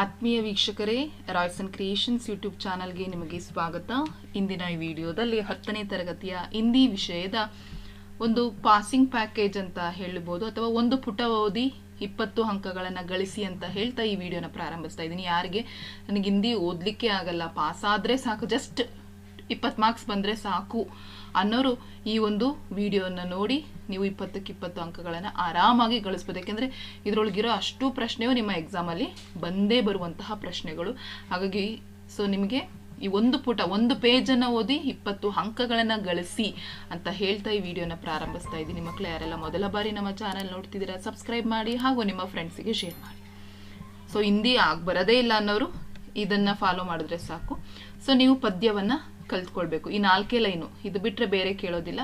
ಆತ್ಮೀಯ ವೀಕ್ಷಕರೇ Royce and creations YouTube ಚಾನಲ್ಗೆ ನಿಮಗೆ ಸ್ವಾಗತ. ಇಂದಿನ ಈ ವಿಡಿಯೋದಲ್ಲಿ ಹತ್ತನೇ ತರಗತಿಯ ಹಿಂದಿ ವಿಷಯದ ಒಂದು ಪಾಸಿಂಗ್ ಪ್ಯಾಕೇಜ್ ಅಂತ ಹೇಳ್ಬೋದು ಅಥವಾ ಒಂದು ಪುಟ ಓದಿ ಇಪ್ಪತ್ತು ಅಂಕಗಳನ್ನು ಗಳಿಸಿ ಅಂತ ಹೇಳ್ತಾ ಈ ವಿಡಿಯೋನ ಪ್ರಾರಂಭಿಸ್ತಾ ಇದ್ದೀನಿ. ಯಾರಿಗೆ? ನನಗೆ ಹಿಂದಿ ಓದಲಿಕ್ಕೆ ಆಗಲ್ಲ ಪಾಸ್ ಆದರೆ ಸಾಕು, ಜಸ್ಟ್ ಇಪ್ಪತ್ತು ಮಾರ್ಕ್ಸ್ ಬಂದರೆ ಸಾಕು ಅನ್ನೋರು ಈ ಒಂದು ವಿಡಿಯೋನ ನೋಡಿ ನೀವು ಇಪ್ಪತ್ತಕ್ಕೆ ಇಪ್ಪತ್ತು ಅಂಕಗಳನ್ನು ಆರಾಮಾಗಿ ಗಳಿಸ್ಬೋದು. ಯಾಕೆಂದರೆ ಇದರೊಳಗಿರೋ ಅಷ್ಟು ಪ್ರಶ್ನೆಯು ನಿಮ್ಮ ಎಕ್ಸಾಮಲ್ಲಿ ಬಂದೇ ಬರುವಂತಹ ಪ್ರಶ್ನೆಗಳು. ಹಾಗಾಗಿ ಸೊ ನಿಮಗೆ ಈ ಒಂದು ಪುಟ, ಒಂದು ಪೇಜನ್ನು ಓದಿ ಇಪ್ಪತ್ತು ಅಂಕಗಳನ್ನು ಗಳಿಸಿ ಅಂತ ಹೇಳ್ತಾ ಈ ವಿಡಿಯೋನ ಪ್ರಾರಂಭಿಸ್ತಾ ಇದ್ದೀನಿ. ಮಕ್ಕಳು ಯಾರೆಲ್ಲ ಮೊದಲ ಬಾರಿ ನಮ್ಮ ಚಾನಲ್ ನೋಡ್ತಿದ್ದೀರಾ ಸಬ್ಸ್ಕ್ರೈಬ್ ಮಾಡಿ ಹಾಗೂ ನಿಮ್ಮ ಫ್ರೆಂಡ್ಸಿಗೆ ಶೇರ್ ಮಾಡಿ. ಸೊ ಹಿಂದಿ ಆಗ ಬರೋದೇ ಇಲ್ಲ ಅನ್ನೋರು ಇದನ್ನ ಫಾಲೋ ಮಾಡಿದ್ರೆ ಸಾಕು. ಸೊ ನೀವು ಪದ್ಯವನ್ನ ಕಲ್ತ್ಕೊಳ್ಬೇಕು. ಈ ನಾಲ್ಕೇ ಲೈನು, ಇದು ಬಿಟ್ಟರೆ ಬೇರೆ ಕೇಳೋದಿಲ್ಲ.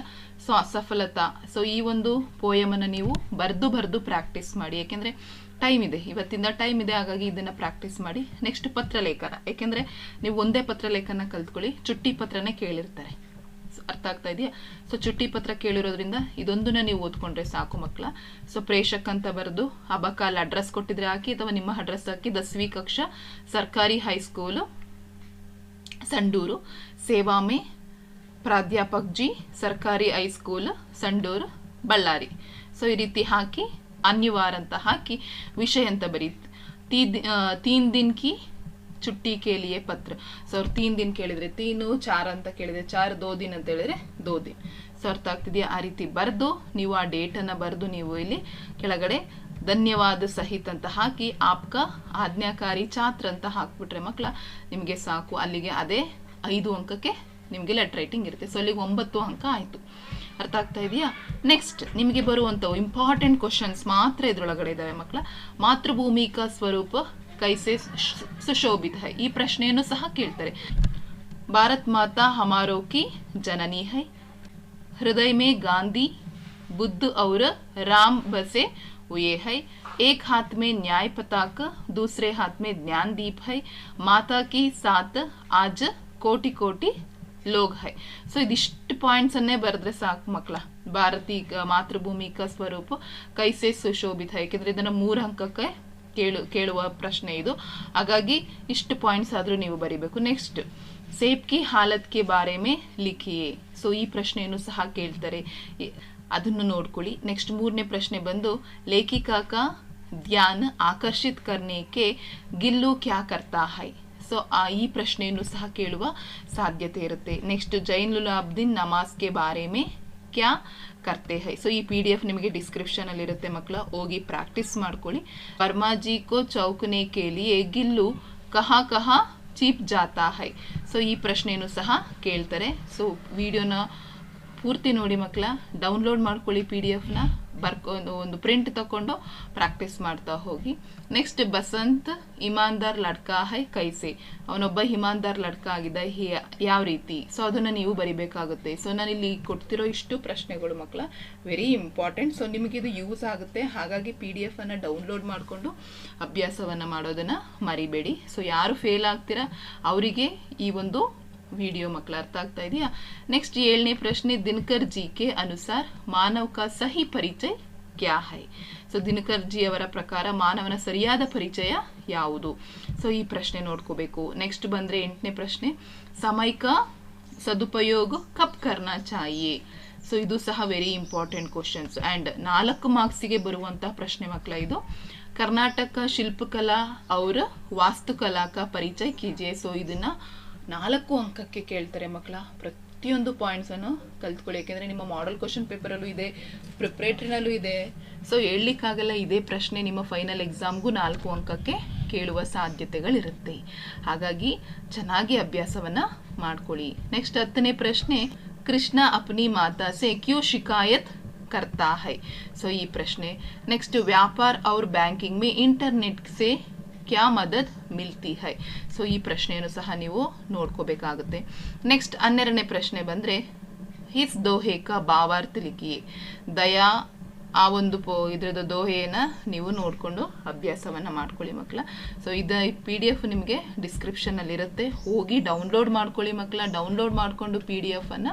ಸೊ ಅಸಫಲತಾ. ಸೊ ಈ ಒಂದು ಪೋಯಮನ್ನು ನೀವು ಬರೆದು ಬರೆದು ಪ್ರಾಕ್ಟೀಸ್ ಮಾಡಿ. ಯಾಕೆಂದರೆ ಟೈಮ್ ಇದೆ. ಇವತ್ತಿಂದ ಟೈಮ್ ಇದೆ, ಹಾಗಾಗಿ ಇದನ್ನು ಪ್ರಾಕ್ಟೀಸ್ ಮಾಡಿ. ನೆಕ್ಸ್ಟ್ ಪತ್ರಲೇಖನ. ಯಾಕೆಂದರೆ ನೀವು ಒಂದೇ ಪತ್ರಲೇಖನ ಕಲ್ತ್ಕೊಳ್ಳಿ, ಚುಟ್ಟಿ ಪತ್ರನೇ ಕೇಳಿರ್ತಾರೆ. ಅರ್ಥ ಆಗ್ತಾ ಇದೆಯಾ? ಸೊ ಚುಟ್ಟಿ ಪತ್ರ ಕೇಳಿರೋದ್ರಿಂದ ಇದೊಂದನ್ನ ನೀವು ಓದ್ಕೊಂಡ್ರೆ ಸಾಕು ಮಕ್ಕಳ. ಸೊ ಪ್ರೇಷಕ್ ಅಂತ ಬರೆದು ಅಬಕಾಲ್ ಅಡ್ರೆಸ್ ಕೊಟ್ಟಿದ್ರೆ ಹಾಕಿ ಅಥವಾ ನಿಮ್ಮ ಅಡ್ರೆಸ್ ಹಾಕಿ ದಸವಿ ಕಕ್ಷಾ ಸರ್ಕಾರಿ ಹೈಸ್ಕೂಲು ಸಂಡೂರು ಸೇವಾಮೆ ಪ್ರಾಧ್ಯಾಪಕ್ ಜಿ ಸರ್ಕಾರಿ high school Sandur Ballari. So ಈ ರೀತಿ ಹಾಕಿ ಅನ್ಯವಾರ ಅಂತ ಹಾಕಿ ವಿಷಯ ಅಂತ ಬರೀ ಆ, ತೀನ್ ದಿನ್ ಕಿ ಚುಟ್ಟಿ ಕೇಳಿಯೇ ಪತ್ರ. ಸೊ ಅವ್ರು ತೀನ್ ದಿನ ಕೇಳಿದ್ರೆ ತೀನು, ಚಾರ್ ಅಂತ ಕೇಳಿದ್ರೆ ಚಾರ್, ದೋ ದಿನ್ ಅಂತ ಹೇಳಿದ್ರೆ ದೋ ದಿನ್. ಸೊ ಅರ್ಥ ಆಗ್ತಿದೆಯಾ? ಆ ರೀತಿ ಬರೆದು, ನೀವು ಆ ಡೇಟನ್ನು ಬರೆದು ನೀವು ಇಲ್ಲಿ ಕೆಳಗಡೆ ಧನ್ಯವಾದ ಸಹಿತ ಅಂತ ಹಾಕಿ, ಆಪ್ಕ ಆಜ್ಞಾಕಾರಿ ಚಾತ್ರ ಅಂತ ಹಾಕ್ಬಿಟ್ರೆ ಮಕ್ಕಳ ನಿಮಗೆ ಸಾಕು. ಅಲ್ಲಿಗೆ ಅದೇ ಐದು ಅಂಕಕ್ಕೆ ನಿಮಗೆ ಲೆಟ್ ರೈಟಿಂಗ್ ಇರುತ್ತೆ. ಸೊ ಅಲ್ಲಿಗೆ ಒಂಬತ್ತು ಅಂಕ ಆಯಿತು. ಅರ್ಥ ಆಗ್ತಾ ಇದೆಯಾ? ನೆಕ್ಸ್ಟ್ ನಿಮಗೆ ಬರುವಂಥವು ಇಂಪಾರ್ಟೆಂಟ್ ಕ್ವಶನ್ಸ್ ಮಾತ್ರ ಇದರೊಳಗಡೆ ಇದ್ದಾವೆ ಮಕ್ಕಳ ಮಾತೃಭೂಮಿಕ ಸ್ವರೂಪ ಕೈಸೆ ಶು- ಸುಶೋಭಿತ ಹೈ ಈ ಪ್ರಶ್ನೆಯನ್ನು ಸಹ ಕೇಳ್ತಾರೆ ಭಾರತ್ ಮಾತಾ ಹಮಾರೋ ಕಿ ಜನನಿ ಹೈ हृदय में गांधी बुद्ध और राम बसे हुए है एक हाथ में न्याय पताक दूसरे हाथ में ज्ञान दीप है माता की साथ आज ಕೋಟಿ ಕೋಟಿ ಲೋಗ್ ಹೈ ಸೊ ಇದಿಷ್ಟು ಪಾಯಿಂಟ್ಸ್ ಅನ್ನೇ ಬರೆದ್ರೆ ಸಾಕು ಮಕ್ಕಳ ಭಾರತೀಯ ಮಾತೃಭೂಮಿಕ ಸ್ವರೂಪ ಕೈಸೆ ಸುಶೋಭಿತ ಯಾಕೆಂದ್ರೆ ಇದನ್ನ ಮೂರು ಅಂಕಕ್ಕೆ ಕೇಳು, ಕೇಳುವ ಪ್ರಶ್ನೆ ಇದು. ಹಾಗಾಗಿ ಇಷ್ಟು ಪಾಯಿಂಟ್ಸ್ ಆದರೂ ನೀವು ಬರಿಬೇಕು. ನೆಕ್ಸ್ಟ್ ಸೇಬ್ ಕಿ ಹಾಲತ್ ಕೆ ಬಾರೆ ಮೇ ಲಿಖಿಯೇ. ಸೊ ಈ ಪ್ರಶ್ನೆಯನ್ನು ಸಹ ಕೇಳ್ತಾರೆ. ಅದನ್ನು ನೋಡ್ಕೊಳ್ಳಿ. ನೆಕ್ಸ್ಟ್ ಮೂರನೇ ಪ್ರಶ್ನೆ ಬಂದು, ಲೇಖಿಕಾಕ ಧ್ಯಾನ್ ಆಕರ್ಷಿತ್ ಕರ್ನೇಕೆ ಗಿಲ್ಲು ಕ್ಯಾ ಕರ್ತಾ ಹೈ? ಸೊ ಆ ಈ ಪ್ರಶ್ನೆಯನ್ನು ಸಹ ಕೇಳುವ ಸಾಧ್ಯತೆ ಇರುತ್ತೆ. ನೆಕ್ಸ್ಟ್ ಜೈನುಲ್ ಅಬ್ದಿನ್ ನಮಾಜ್ಗೆ ಬಾರೆ ಮೇ ಕ್ಯಾ ಕರ್ತೆ ಹೈ. ಸೊ ಈ ಪಿ ಡಿ ಎಫ್ ನಿಮಗೆ ಡಿಸ್ಕ್ರಿಪ್ಷನ್ ಅಲ್ಲಿ ಇರುತ್ತೆ ಮಕ್ಕಳ. ಹೋಗಿ ಪ್ರಾಕ್ಟೀಸ್ ಮಾಡ್ಕೊಳ್ಳಿ. ವರ್ಮಾಜಿ ಕೋ ಚೌಕನೆ ಕೇಳಿ ಗಿಲ್ಲು ಕಹಾ ಕಹಾ ಚೀಪ್ ಜಾತಾ ಹೈ. ಸೊ ಈ ಪ್ರಶ್ನೆಯನ್ನು ಸಹ ಕೇಳ್ತಾರೆ. ಸೊ ವಿಡಿಯೋನ ಪೂರ್ತಿ ನೋಡಿ ಮಕ್ಕಳ. ಡೌನ್ಲೋಡ್ ಮಾಡ್ಕೊಳ್ಳಿ ಪಿ ಡಿ ಎಫ್ನ ಬರ್ಕೊಂಡು ಒಂದು ಪ್ರಿಂಟ್ ತಗೊಂಡು ಪ್ರಾಕ್ಟೀಸ್ ಮಾಡ್ತಾ ಹೋಗಿ. ನೆಕ್ಸ್ಟ್ ಬಸಂತ್ ಇಮಾನ್ದಾರ್ ಲಡ್ಕಾ ಹೈ ಕೈಸೆ. ಅವನೊಬ್ಬ ಹಿಮಾನ್ದಾರ್ ಲಡ್ಕ ಆಗಿದ್ದ ಹಿ- ಯಾವ ರೀತಿ? ಸೊ ಅದನ್ನು ನೀವು ಬರಿಬೇಕಾಗುತ್ತೆ. ಸೊ ನಾನು ಇಲ್ಲಿ ಕೊಡ್ತಿರೋ ಇಷ್ಟು ಪ್ರಶ್ನೆಗಳು ಮಕ್ಕಳ ವೆರಿ ಇಂಪಾರ್ಟೆಂಟ್ ಸೊ ಇದು ಯೂಸ್ ಆಗುತ್ತೆ. ಹಾಗಾಗಿ ಪಿ ಡಿ ಎಫನ್ನು ಡೌನ್ಲೋಡ್ ಮಾಡಿಕೊಂಡು ಅಭ್ಯಾಸವನ್ನು ಮಾಡೋದನ್ನು ಮರಿಬೇಡಿ. ಸೊ ಯಾರು ಫೇಲ್ ಆಗ್ತೀರಾ, ಅವರಿಗೆ ಈ ಒಂದು ವಿಡಿಯೋ ಮಕ್ಕಳು ಅರ್ಥ ಆಗ್ತಾ ಇದೆಯಾ? ನೆಕ್ಸ್ಟ್ ಏಳನೇ ಪ್ರಶ್ನೆ, ದಿನಕರ್ ಜಿ ಕೆ ಅನುಸಾರ ಮಾನವ ಕಾ ಸಹಿ ಪರಿಚಯ ಕ್ಯಾ ಹೈ? ಸೊ ದಿನಕರ್ ಜಿ ಅವರ ಪ್ರಕಾರ ಮಾನವನ ಸರಿಯಾದ ಪರಿಚಯ ಯಾವುದು? ಸೊ ಈ ಪ್ರಶ್ನೆ ನೋಡ್ಕೋಬೇಕು. ನೆಕ್ಸ್ಟ್ ಬಂದ್ರೆ ಎಂಟನೇ ಪ್ರಶ್ನೆ, ಸಮಯಕ ಸದುಪಯೋಗ ಕಪ್ ಕರ್ನಾ ಚಾಹಿಯೇ ಸೊ ಇದು ಸಹ ವೆರಿ ಇಂಪಾರ್ಟೆಂಟ್ ಕ್ವಶನ್ಸ್ ಆ್ಯಂಡ್ ನಾಲ್ಕು ಮಾರ್ಕ್ಸಿಗೆ ಬರುವಂತಹ ಪ್ರಶ್ನೆ ಮಕ್ಕಳ ಇದು. ಕರ್ನಾಟಕ ಶಿಲ್ಪಕಲಾ ಅವರ ವಾಸ್ತುಕಲಾ ಕಾ ಪರಿಚಯ ಕೀಜಿಯೇ? ಸೊ ಇದನ್ನ ನಾಲ್ಕು ಅಂಕಕ್ಕೆ ಕೇಳ್ತಾರೆ ಮಕ್ಕಳ. ಪ್ರತಿಯೊಂದು ಪಾಯಿಂಟ್ಸನ್ನು ಕಲ್ತ್ಕೊಳ್ಳಿ. ಯಾಕೆಂದರೆ ನಿಮ್ಮ ಮಾಡಲ್ ಕ್ವಶನ್ ಪೇಪರಲ್ಲೂ ಇದೆ ಪ್ರಿಪ್ರೇಟ್ರಿನಲ್ಲೂ ಇದೆ. ಸೊ ಹೇಳಲಿಕ್ಕಾಗಲ್ಲ ಇದೇ ಪ್ರಶ್ನೆ ನಿಮ್ಮ ಫೈನಲ್ ಎಕ್ಸಾಮ್ಗೂ ನಾಲ್ಕು ಅಂಕಕ್ಕೆ ಕೇಳುವ ಸಾಧ್ಯತೆಗಳಿರುತ್ತೆ. ಹಾಗಾಗಿ ಚೆನ್ನಾಗಿ ಅಭ್ಯಾಸವನ್ನು ಮಾಡ್ಕೊಳ್ಳಿ. ನೆಕ್ಸ್ಟ್ ಹತ್ತನೇ ಪ್ರಶ್ನೆ, ಕೃಷ್ಣ ಅಪ್ನಿ ಮಾತಾ ಸೆ ಕ್ಯೂ ಶಿಕಾಯತ್ ಕರ್ತಾ ಹೈ? ಸೊ ಈ ಪ್ರಶ್ನೆ. ನೆಕ್ಸ್ಟ್ ವ್ಯಾಪಾರ ಅವ್ರ ಬ್ಯಾಂಕಿಂಗ್ ಮೇ ಇಂಟರ್ನೆಟ್ ಸೆ ಕ್ಯಾ ಮದದ್ ಮಿಲ್ತಿ ಹೈ? ಸೊ ಈ ಪ್ರಶ್ನೆಯನ್ನು ಸಹ ನೀವು ನೋಡ್ಕೋಬೇಕಾಗುತ್ತೆ. ನೆಕ್ಸ್ಟ್ ಹನ್ನೆರಡನೇ ಪ್ರಶ್ನೆ ಬಂದರೆ, ಹಿಸ್ ದೋಹೇಕ ಭಾವಾರ್ಥ ಲಿಖಿಯೇ ದಯಾ, ಆ ಒಂದು ಪೋ, ಇದ್ರದ್ದು ದೋಹೆಯನ್ನು ನೀವು ನೋಡಿಕೊಂಡು ಅಭ್ಯಾಸವನ್ನು ಮಾಡ್ಕೊಳ್ಳಿ ಮಕ್ಕಳ ಸೊ ಇದು ಪಿ ಡಿ ಎಫ್ ನಿಮಗೆ ಡಿಸ್ಕ್ರಿಪ್ಷನ್ನಲ್ಲಿರುತ್ತೆ ಹೋಗಿ ಡೌನ್ಲೋಡ್ ಮಾಡ್ಕೊಳ್ಳಿ ಮಕ್ಕಳ ಡೌನ್ಲೋಡ್ ಮಾಡಿಕೊಂಡು ಪಿ ಡಿ ಎಫನ್ನು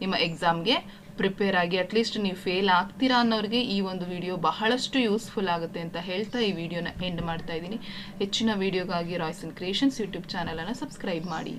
ನಿಮ್ಮ ಎಕ್ಸಾಮ್ಗೆ ಪ್ರಿಪೇರ್ ಆಗಿ ಅಟ್ಲೀಸ್ಟ್ ನೀವು ಫೇಲ್ ಆಗ್ತೀರಾ ಅನ್ನೋರಿಗೆ ಈ ಒಂದು ವಿಡಿಯೋ ಬಹಳಷ್ಟು ಯೂಸ್ಫುಲ್ ಆಗುತ್ತೆ ಅಂತ ಹೇಳ್ತಾ ಈ ವಿಡಿಯೋನ ಎಂಡ್ ಮಾಡ್ತಾ ಇದ್ದೀನಿ. ಹೆಚ್ಚಿನ ವಿಡಿಯೋಗಾಗಿ ರಾಯ್ಸನ್ ಕ್ರಿಯೇಷನ್ಸ್ ಯೂಟ್ಯೂಬ್ ಚಾನಲನ್ನು ಸಬ್ಸ್ಕ್ರೈಬ್ ಮಾಡಿ.